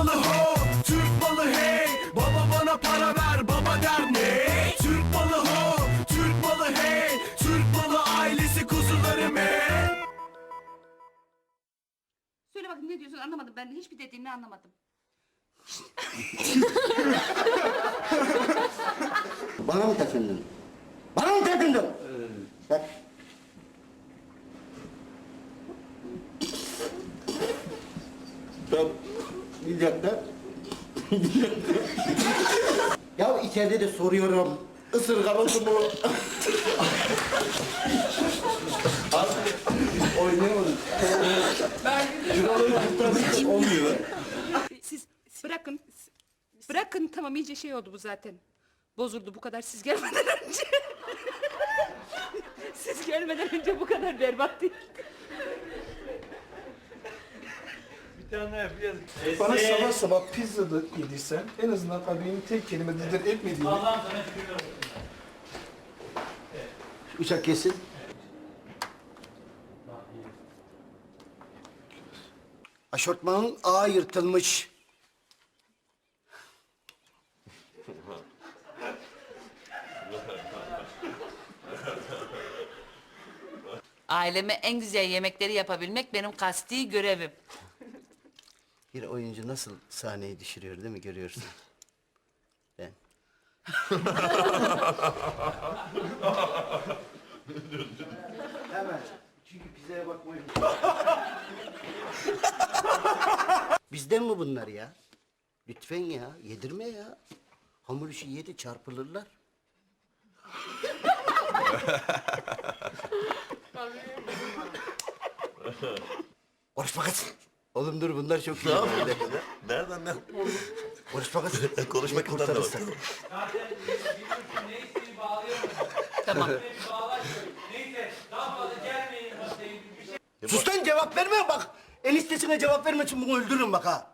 malı ho, Türk malı hey. Baba bana para ver, baba der ne? Türk malı ho, Türk malı hey. Türk malı ailesi kuzularım hey. Söyle bakayım ne diyorsun anlamadım ben de hiçbir dediğini anlamadım. Bana mı takındın? Bana mı takındın? Bak. Tamam. Bir dakika. Bir dakika. ya içeride de soruyorum. Isırgan oldu mu? Abi, Oynayamadım. Şuraları kurtarsın olmuyor. Siz bırakın. Bırakın tamam iyice şey oldu bu zaten. Bozuldu bu kadar siz gelmeden önce. siz gelmeden önce bu kadar berbat değil. Bana sabah sabah pizza da yedirsen en azından kalbimin tek kelime diller etmediğini Uçak kesin. Aşortmanın ağı yırtılmış. Aileme en güzel yemekleri yapabilmek benim kasti görevim. Bir oyuncu nasıl sahneyi düşürüyor değil mi görüyorsun? Ben. Hemen. Çünkü pizzaya bakmayın. Bizden mi bunlar ya? Lütfen ya, yedirme ya. Hamur işi yedi çarpılırlar. Konuşma kız. Oğlum dur bunlar çok iyi. böyle. Nereden ne? Konuşma kız. Konuşmak Bir ister de kurtarırsa. Tamam. Sus lan cevap verme bak. Eniştesine cevap verme için bunu öldürürüm bak ha.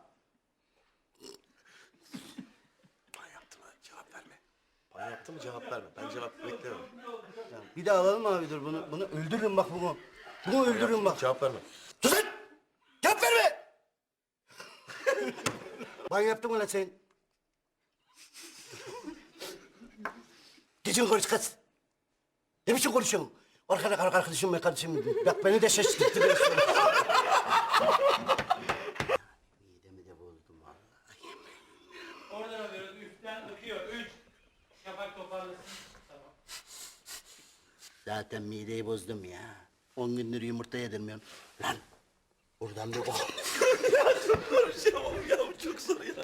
Bana yaptı mı? Cevap verme. Bana yaptı mı cevap verme. Ben cevap beklemem. Ya bir daha alalım abi dur bunu. Bunu öldürürüm bak bunu. Bunu öldürürüm bak. Cevap verme. Sus lan! Cevap verme! Ben yaptım mı lan sen? Geçin konuş kız. Ne biçim konuşuyorsun? Arkada kar arkadaşım ben kardeşim. Bak beni de şaşırttırıyorsun. Midemi de bozdum vallahi. Oradan alıyoruz. Üstten akıyor. Üç. Şafak toparlasın. Tamam. Zaten mideyi bozdum ya. On gündür yumurta yedirmiyorum. Lan buradan bir oh. Konuşamam ya bu çok zor ya.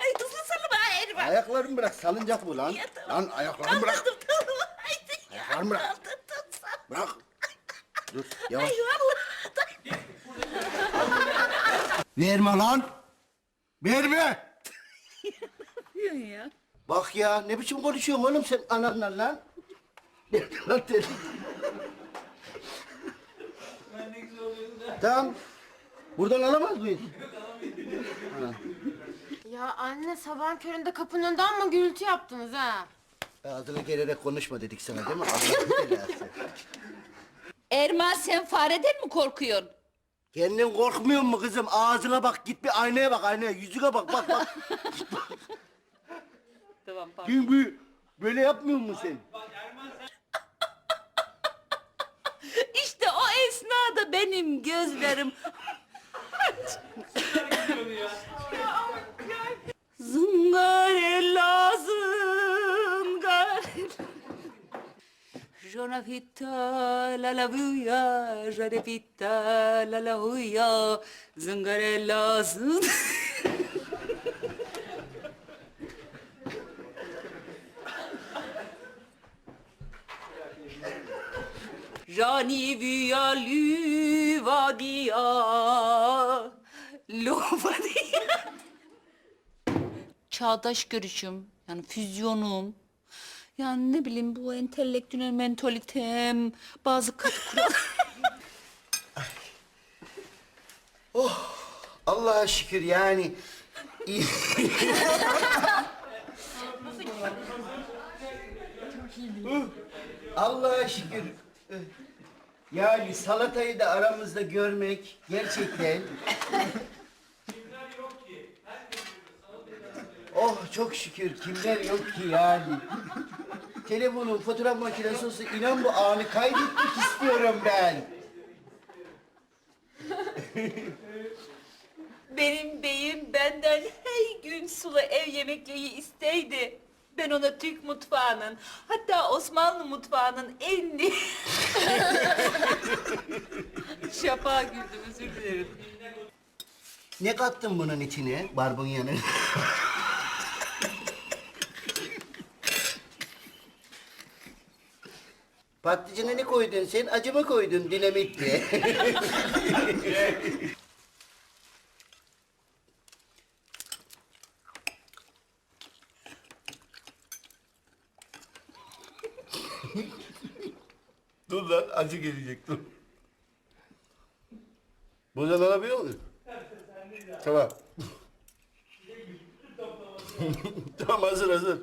Ay tuzlasana bana herif. Ayaklarımı bırak salıncak bu lan. Lan ayaklarımı bırak. Anladım tamam. Ay, Ayaklarımı bırak. Aldım, tutsam. Bırak. Dur yavaş. Ay vallahi. Verme lan. Verme. ya. Bak ya ne biçim konuşuyorsun oğlum sen ananla lan. Ver lan seni. Ben ne güzel oluyordu da. Tamam. Buradan alamaz mıyız? Ya anne sabahın köründe kapının önünde ama gürültü yaptınız ha. Ağzına gelerek konuşma dedik sana değil mi? Allah'ın belası. Erman sen fareden mi korkuyorsun? Kendin korkmuyor mu kızım? Ağzına bak git bir aynaya bak aynaya. Yüzüne bak bak bak. Tamam pardon. Çünkü böyle yapmıyor musun sen? İşte o esnada benim gözlerim Zıngarella zıngarella Jona fitta la la vuya, jona fitta la la huya, zıngarella zın. Jani vuya lüvadia, luvadia. Çağdaş görüşüm, yani füzyonum. Yani ne bileyim bu entelektüel mentalitem, bazı katı kural. Allah'a şükür yani. iyi. Allah'a şükür. Yani salatayı da aramızda görmek gerçekten... Kimler yok ki? Herkes çok şükür kimler yok ki yani. Telefonun fotoğraf makinesi olsa inan bu anı kaydetmek istiyorum ben. Benim beyim benden her gün sulu ev yemekleri isteydi. Ben ona Türk mutfağının, hatta Osmanlı mutfağının en... Şapağa güldüm, özür dilerim. Ne kattın bunun içine barbunyanın? Patlıcına ne koydun sen? Acı mı koydun dinamit diye? dur lan acı gelecek dur. Buradan alabiliyor muyum? Tamam. tamam hazır hazır.